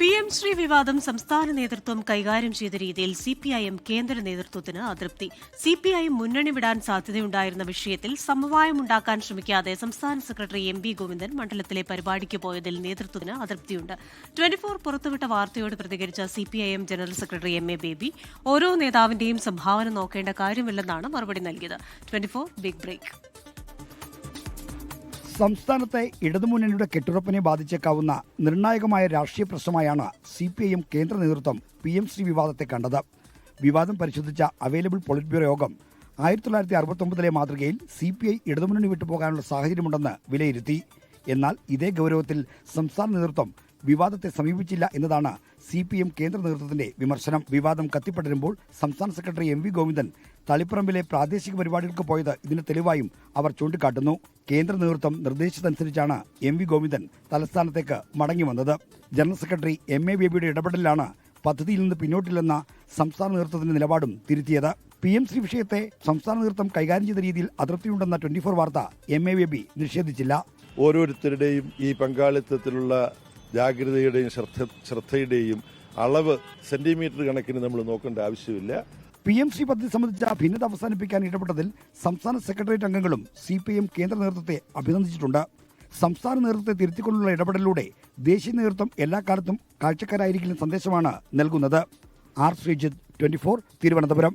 P M Shri വിവാദം സംസ്ഥാന നേതൃത്വം കൈകാര്യം ചെയ്ത രീതിയിൽ സി പി ഐ എം കേന്ദ്ര നേതൃത്വത്തിന് അതൃപ്തി. സി പി ഐ മുന്നണി വിടാൻ സാധ്യതയുണ്ടായിരുന്ന വിഷയത്തിൽ സമവായമുണ്ടാക്കാൻ ശ്രമിക്കാതെ സംസ്ഥാന സെക്രട്ടറി എം വി ഗോവിന്ദൻ മണ്ഡലത്തിലെ പരിപാടിക്ക് പോയതിൽ നേതൃത്വത്തിന് അതൃപ്തിയുണ്ട്. ട്വന്റി ഫോർ പുറത്തുവിട്ട വാർത്തയോട് പ്രതികരിച്ച C P I M general secretary M A Baby ഓരോ നേതാവിന്റെയും സംഭാവന നോക്കേണ്ട കാര്യമില്ലെന്നാണ് മറുപടി നൽകിയത്. Twenty four big break. സംസ്ഥാനത്തെ ഇടതുമുന്നണിയുടെ കെട്ടുറപ്പിനെ ബാധിച്ചേക്കാവുന്ന നിർണായകമായ രാഷ്ട്രീയ പ്രശ്നമായാണ് സി പി ഐ എം കേന്ദ്ര നേതൃത്വം പി എം ശ്രീ വിവാദത്തെ കണ്ടത്. വിവാദം പരിശോധിച്ച അവൈലബിൾ പൊളിറ്റ് ബ്യൂറോ യോഗം ആയിരത്തി തൊള്ളായിരത്തി അറുപത്തൊമ്പതിലെ മാതൃകയിൽ സി പി ഐ ഇടതുമുന്നണി വിട്ടുപോകാനുള്ള സാഹചര്യമുണ്ടെന്ന് വിലയിരുത്തി. എന്നാൽ ഇതേ ഗൗരവത്തിൽ സംസ്ഥാന നേതൃത്വം വിവാദത്തെ സമീപിച്ചില്ല എന്നതാണ് സി പി എം കേന്ദ്ര നേതൃത്വത്തിന്റെ വിമർശനം. വിവാദം കത്തിപ്പടരുമ്പോൾ സംസ്ഥാന സെക്രട്ടറി എം വി ഗോവിന്ദൻ തളിപ്പറമ്പിലെ പ്രാദേശിക പരിപാടികൾക്ക് പോയത് ഇതിന് തെളിവായും അവർ ചൂണ്ടിക്കാട്ടുന്നു. കേന്ദ്ര നേതൃത്വം നിർദ്ദേശിച്ചതനുസരിച്ചാണ് എം വി ഗോവിന്ദൻ തലസ്ഥാനത്തേക്ക് മടങ്ങി വന്നത്. ജനറൽ സെക്രട്ടറി എം എ ബേബിയുടെ ഇടപെടലിലാണ് പദ്ധതിയിൽ നിന്ന് പിന്നോട്ടില്ലെന്ന സംസ്ഥാന നേതൃത്വത്തിന്റെ നിലപാടും തിരുത്തിയത്. പി എം ശ്രീ വിഷയത്തെ സംസ്ഥാന നേതൃത്വം കൈകാര്യം ചെയ്ത രീതിയിൽ അതൃപ്തിയുണ്ടെന്ന ട്വന്റി ഫോർ വാർത്ത എം എ ബേബി നിഷേധിച്ചില്ല. ഓരോരുത്തരുടെയും ഈ പങ്കാളിത്തത്തിലുള്ള ജാഗ്രതയുടെയും ശ്രദ്ധ ശ്രദ്ധയുടെയും അളവ് സെന്റിമീറ്റർ കണക്കിന് നമ്മൾ നോക്കേണ്ട ആവശ്യമില്ല. പി എം സി പദ്ധതി സംബന്ധിച്ച ഭിന്നത അവസാനിപ്പിക്കാൻ ഇടപെട്ടതിൽ സംസ്ഥാന സെക്രട്ടേറിയറ്റ് അംഗങ്ങളും സി പി എം കേന്ദ്ര നേതൃത്വത്തെ അഭിനന്ദിച്ചിട്ടുണ്ട്. സംസ്ഥാന നേതൃത്വത്തെ തിരുത്തിക്കൊണ്ടുള്ള ഇടപെടലിലൂടെ ദേശീയ നേതൃത്വം എല്ലാ കാലത്തും കാഴ്ചക്കാരായിരിക്കുന്ന സന്ദേശമാണ് നൽകുന്നത്. R Sreejith twenty four Thiruvananthapuram.